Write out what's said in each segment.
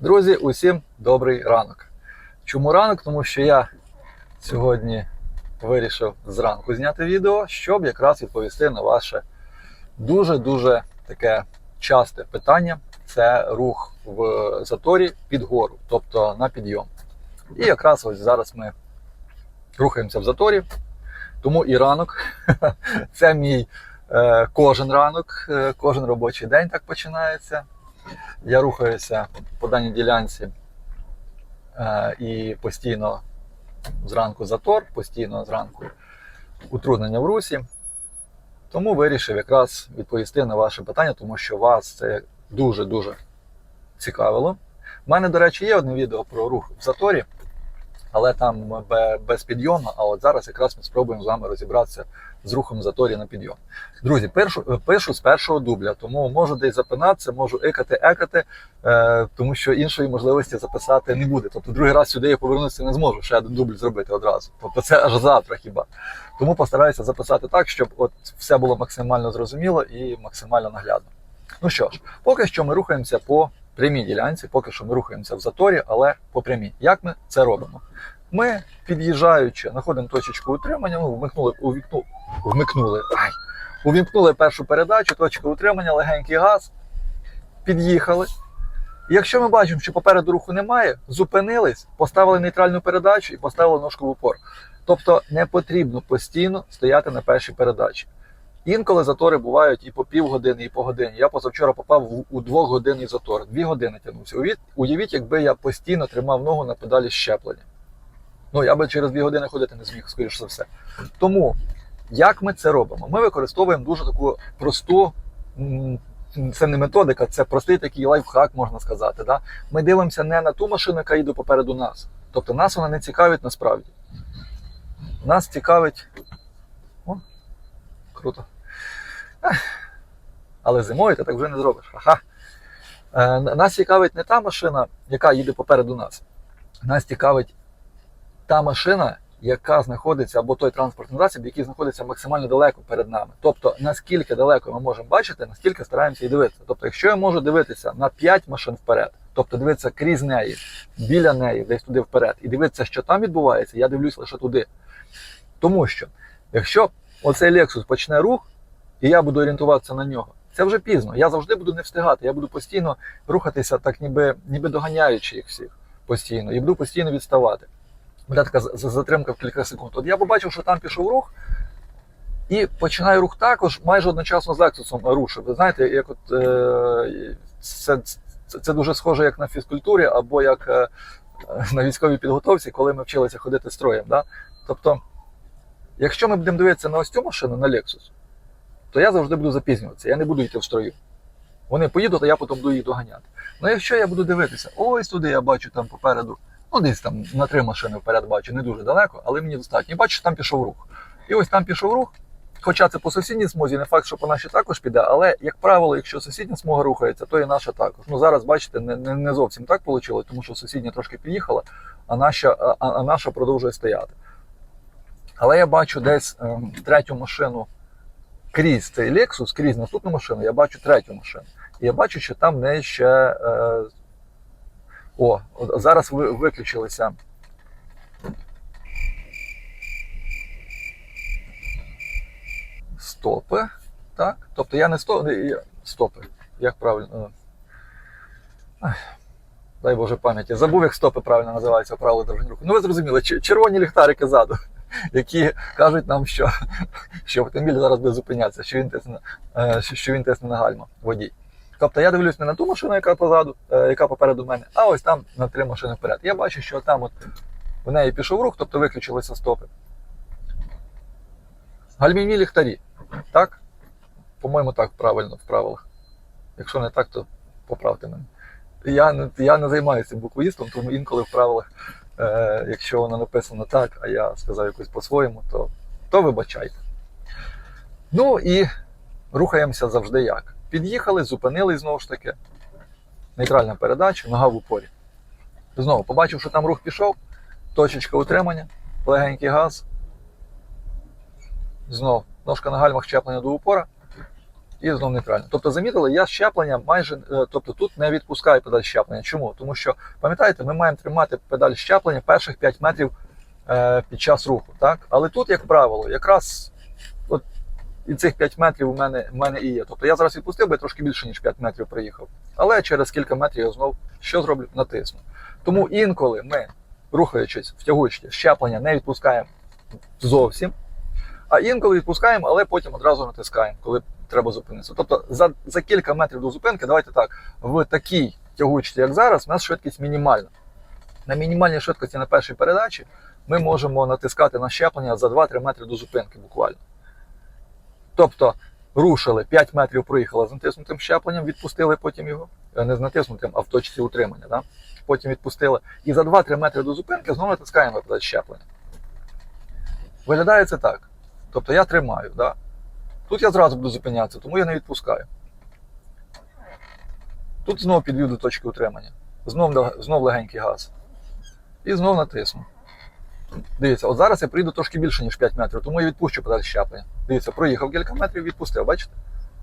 Друзі, усім добрий ранок. Чому ранок? Тому що я сьогодні вирішив зранку зняти відео, щоб якраз відповісти на ваше дуже-дуже таке часте питання. Це рух в заторі під гору, тобто на підйом. І якраз ось зараз ми рухаємося в заторі. Тому і ранок це мій е, кожен ранок, е, кожен робочий день так починається. Я рухаюся по даній ділянці е, і постійно зранку затор, постійно зранку утруднення в русі. Тому вирішив якраз відповісти на ваше питання, тому що вас це дуже-дуже цікавило. У мене, до речі, є одне відео про рух в заторі, але там без підйому. А от зараз якраз ми спробуємо з вами розібратися з рухом заторі на підйом. Друзі, першу, пишу з першого дубля, тому можу десь запинатися, можу екати, екати, е, тому що іншої можливості записати не буде. Тобто другий раз сюди я повернутися не зможу, ще один дубль зробити одразу. Тобто це аж завтра хіба. Тому постараюся записати так, щоб от все було максимально зрозуміло і максимально наглядно. Ну що ж, поки що ми рухаємося по прямій ділянці, поки що ми рухаємося в заторі, але по прямій. Як ми це робимо? Ми, під'їжджаючи, знаходимо точечку утримання, ну, вмикнули, увікну, вмикнули, ай, увімкнули першу передачу, точка утримання, легенький газ, під'їхали. Якщо ми бачимо, що попереду руху немає, зупинились, поставили нейтральну передачу і поставили ножку в упор. Тобто не потрібно постійно стояти на першій передачі. Інколи затори бувають і по півгодини, і по годині. Я позавчора попав у двохгодинний затор. Дві години тягнувся. Уявіть, якби я постійно тримав ногу на педалі щеплення. Ну, я би через дві години ходити не зміг, скоріш за все. Тому, як ми це робимо? Ми використовуємо дуже таку просту, це не методика, це простий такий лайфхак, можна сказати. Да? Ми дивимося не на ту машину, яка їде попереду нас. Тобто нас вона не цікавить насправді. Нас цікавить. О, круто. Але зимою ти так вже не зробиш. Ага. Е, нас цікавить не та машина, яка їде попереду нас. Нас цікавить та машина, яка знаходиться, або той транспортний засіб, який знаходиться максимально далеко перед нами. Тобто, наскільки далеко ми можемо бачити, наскільки стараємося і дивитися. Тобто, якщо я можу дивитися на 5 машин вперед, тобто дивитися крізь неї, біля неї, десь туди вперед, і дивитися, що там відбувається, я дивлюсь лише туди. Тому що, якщо оцей Lexus почне рух, і я буду орієнтуватися на нього, це вже пізно. Я завжди буду не встигати. Я буду постійно рухатися, так ніби, ніби доганяючи їх всіх постійно, і буду постійно відставати. Буде така затримка в кілька секунд. От я побачив, що там пішов рух, і починає рух також майже одночасно з Лексусом рушив. Ви знаєте, як от е, це, це, це дуже схоже як на фізкультурі, або як е, на військовій підготовці, коли ми вчилися ходити строєм. Да? Тобто, якщо ми будемо дивитися на ось цю машину, на Lexus, то я завжди буду запізнюватися, я не буду йти в строю. Вони поїдуть, а я потім буду їх доганяти. Ну якщо я буду дивитися, ось туди я бачу там попереду, ну десь там на три машини вперед бачу, не дуже далеко, але мені достатньо. І бачу, там пішов рух. І ось там пішов рух. Хоча це по сусідній смузі, не факт, що по нашій також піде, але, як правило, якщо сусідня смуга рухається, то і наша також. Ну зараз, бачите, не, не, не зовсім так вийшло, тому що сусідня трошки під'їхала, а наша, а, а наша продовжує стояти. Але я бачу десь ем, третю машину крізь цей Lexus, крізь наступну машину, я бачу третю машину. І я бачу, що там в неї ще. Е... О, зараз ви, виключилися. Стопи. Так? Тобто я не сто... я- стопи. Як правильно? Ах, Дай Боже пам'яті. Забув, як стопи правильно називаються правила дорожнього руху. Ну ви зрозуміли, червоні ліхтарики ззаду, які кажуть нам, що, що автомобіль зараз буде зупинятися, що він тисне, е, що- він тисне на гальма водій. Тобто я дивлюсь не на ту машину, яка позаду, е, яка попереду мене, а ось там на три машини вперед. Я бачу, що там от в неї пішов рух, тобто виключилися стопи. Гальмівні ліхтарі. Так? По-моєму, так правильно в правилах. Якщо не так, то поправте мене. Я не, я не займаюся буквоїстом, тому інколи в правилах, е, якщо воно написано так, а я сказав якось по-своєму, то, то вибачайте. Ну і рухаємося завжди як. Під'їхали, зупинились знову ж таки. Нейтральна передача, нога в упорі. Знову побачив, що там рух пішов, точечка утримання, легенький газ. Знов ножка на гальмах щеплення до упора. І знову нейтрально. Тобто, замітили, я щеплення майже, е, тобто тут не відпускаю педаль щеплення. Чому? Тому що, пам'ятаєте, ми маємо тримати педаль щеплення перших 5 метрів е, під час руху. Так? Але тут, як правило, якраз от і цих 5 метрів у мене, в мене і є. Тобто я зараз відпустив, бо я трошки більше, ніж 5 метрів проїхав. Але через кілька метрів я знову що зроблю? Натисну. Тому інколи ми, рухаючись, втягуючи щеплення, не відпускаємо зовсім. А інколи відпускаємо, але потім одразу натискаємо, коли треба зупинитися. Тобто за, за кілька метрів до зупинки, давайте так, в такій тягучці, як зараз, у нас швидкість мінімальна. На мінімальній швидкості на першій передачі ми можемо натискати на щеплення за 2-3 метри до зупинки буквально. Тобто рушили 5 метрів проїхали з натиснутим щепленням, відпустили потім його, е, не з натиснутим, а в точці утримання. Да? Потім відпустили. І за 2-3 метри до зупинки знову натискаємо на щеплення. Виглядає це так. Тобто я тримаю. Да? Тут я зразу буду зупинятися, тому я не відпускаю. Тут знову підвів до точки утримання. Знов, знов легенький газ. І знов натисну. Дивіться, от зараз я прийду трошки більше, ніж 5 метрів, тому я відпущу педаль щеплення. Дивіться, проїхав кілька метрів, відпустив, бачите?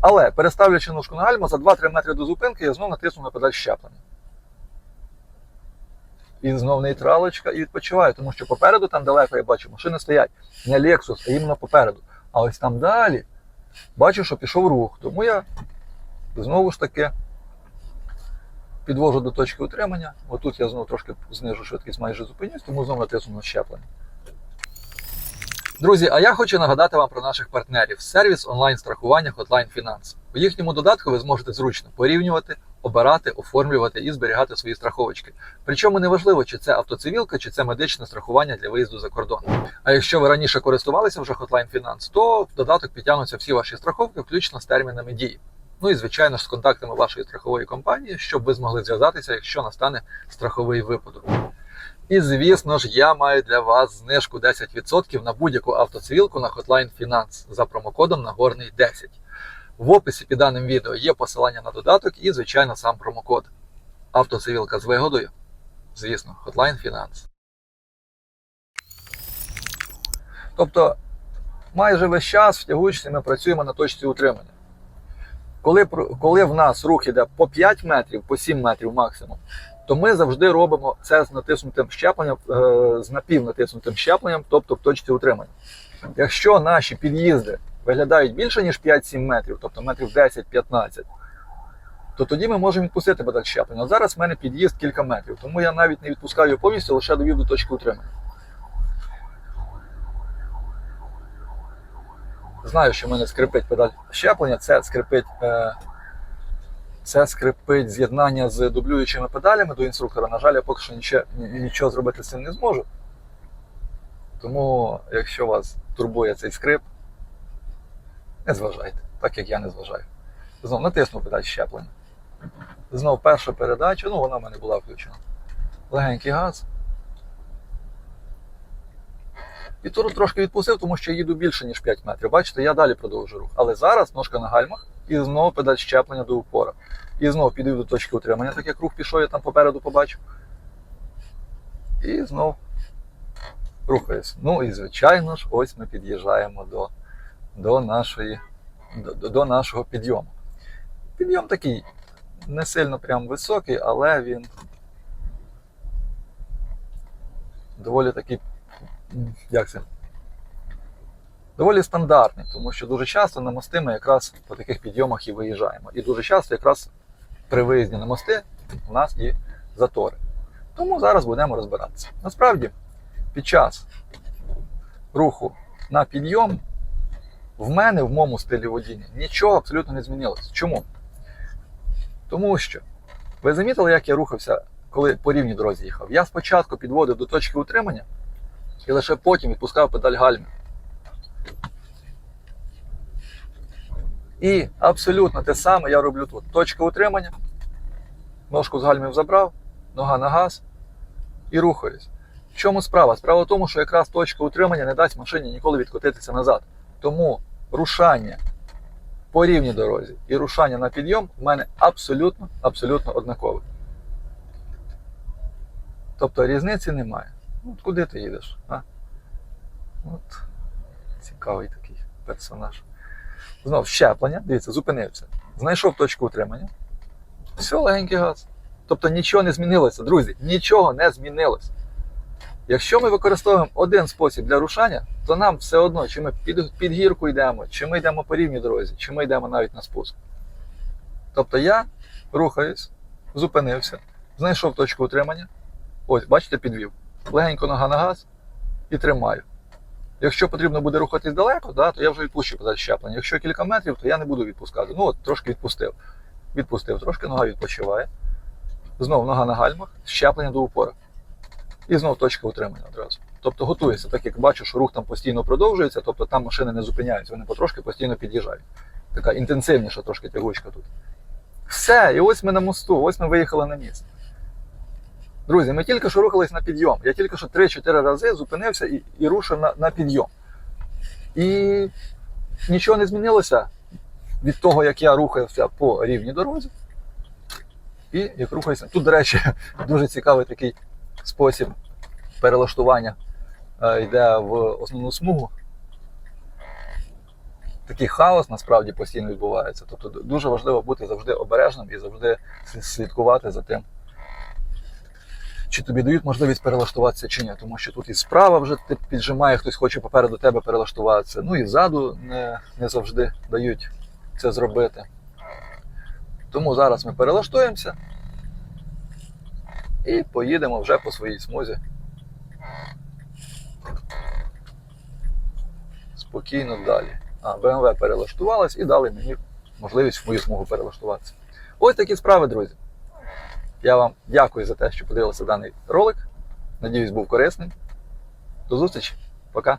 Але переставлячи ножку на гальма, за 2-3 метри до зупинки я знов натисну на педаль щеплення. І знов нейтралочка і відпочиваю, тому що попереду там далеко я бачу, машини стоять. Не Lexus, а іменно попереду. А ось там далі бачу, що пішов рух. Тому я знову ж таки підвожу до точки утримання. Отут я знову трошки знижу швидкість, майже зупинюсь, тому знову натисну на щеплення. Друзі, а я хочу нагадати вам про наших партнерів сервіс онлайн-страхування Hotline Finance. У їхньому додатку ви зможете зручно порівнювати, обирати, оформлювати і зберігати свої страховочки. Причому неважливо, чи це автоцивілка, чи це медичне страхування для виїзду за кордон. А якщо ви раніше користувалися вже Hotline Finance, то в додаток підтягнуться всі ваші страховки, включно з термінами дії. Ну і звичайно ж з контактами вашої страхової компанії, щоб ви змогли зв'язатися, якщо настане страховий випадок. І звісно ж, я маю для вас знижку 10% на будь-яку автоцивілку на Hotline Finance за промокодом Нагорний 10. В описі під даним відео є посилання на додаток і, звичайно, сам промокод. Автоцивілка з вигодою. Звісно, Hotline Finance. Тобто, майже весь час в тягучці ми працюємо на точці утримання. Коли, коли в нас рух іде по 5 метрів, по 7 метрів максимум, то ми завжди робимо це з натиснутим щепленням, е, з напівнатиснутим щепленням, тобто в точці утримання. Якщо наші під'їзди виглядають більше, ніж 5-7 метрів, тобто метрів 10-15, то тоді ми можемо відпустити педаль щеплення. Зараз в мене під'їзд кілька метрів, тому я навіть не відпускаю повністю, лише довів до точки утримання. Знаю, що в мене скрипить педаль щеплення, це скрипить. Е, це скрипить з'єднання з дублюючими педалями до інструктора. На жаль, я поки що нічого, нічого зробити з цим не зможу. Тому, якщо вас турбує цей скрип, не зважайте, так як я не зважаю. Знову натиснув педаль щеплення. Знову перша передача, ну вона в мене була включена. Легенький газ. І тут трошки відпустив, тому що я їду більше, ніж 5 метрів. Бачите, я далі продовжую рух. Але зараз ножка на гальмах і знову педаль щеплення до упора. І знову піду до точки утримання, так як рух пішов, я там попереду побачив. І знову рухаюсь. Ну і звичайно ж, ось ми під'їжджаємо до до, нашої, до, нашого підйому. Підйом такий не сильно прям високий, але він доволі такий, як це? доволі стандартний, тому що дуже часто на мости ми якраз по таких підйомах і виїжджаємо. І дуже часто якраз при виїзді на мости у нас є затори. Тому зараз будемо розбиратися. Насправді, під час руху на підйом в мене в моєму стилі водіння нічого абсолютно не змінилося. Чому? Тому що ви замітили, як я рухався, коли по рівній дорозі їхав? Я спочатку підводив до точки утримання і лише потім відпускав педаль гальми. І абсолютно те саме я роблю тут. Точка утримання. Ножку з гальмів забрав, нога на газ і рухаюсь. В чому справа? Справа в тому, що якраз точка утримання не дасть машині ніколи відкотитися назад. Тому рушання по рівній дорозі і рушання на підйом в мене абсолютно абсолютно однакове. Тобто різниці немає. От куди ти їдеш? А? От цікавий такий персонаж. Знов щеплення, дивіться, зупинився. Знайшов точку утримання. Все, легенький газ. Тобто нічого не змінилося, друзі, нічого не змінилося. Якщо ми використовуємо один спосіб для рушання, то нам все одно, чи ми під, під гірку йдемо, чи ми йдемо по рівній дорозі, чи ми йдемо навіть на спуск. Тобто я рухаюсь, зупинився, знайшов точку утримання. Ось, бачите, підвів. Легенько нога на газ і тримаю. Якщо потрібно буде рухатись далеко, да, то я вже відпущу подалі щеплення. Якщо кілька метрів, то я не буду відпускати. Ну от трошки відпустив. Відпустив трошки, нога відпочиває. Знову нога на гальмах, щеплення до упора. І знову точка утримання одразу. Тобто готується, так як бачу, що рух там постійно продовжується, тобто там машини не зупиняються, вони потрошки постійно під'їжджають. Така інтенсивніша трошки тягучка тут. Все, і ось ми на мосту, ось ми виїхали на міст. Друзі, ми тільки що рухались на підйом. Я тільки що 3-4 рази зупинився і, і рушив на, на підйом. І нічого не змінилося від того, як я рухався по рівній дорозі. І як рухаюся. Тут, до речі, дуже цікавий такий спосіб перелаштування е, йде в основну смугу. Такий хаос насправді постійно відбувається. Тобто дуже важливо бути завжди обережним і завжди слідкувати за тим, чи тобі дають можливість перелаштуватися чи ні. Тому що тут і справа вже ти піджимає, хтось хоче попереду тебе перелаштуватися. Ну і ззаду не, не завжди дають це зробити. Тому зараз ми перелаштуємося і поїдемо вже по своїй смузі. Спокійно далі. А, БМВ перелаштувалась і дали мені можливість в мою смугу перелаштуватися. Ось такі справи, друзі. Я вам дякую за те, що подивилися даний ролик. Надіюсь, був корисним. До зустрічі. Пока.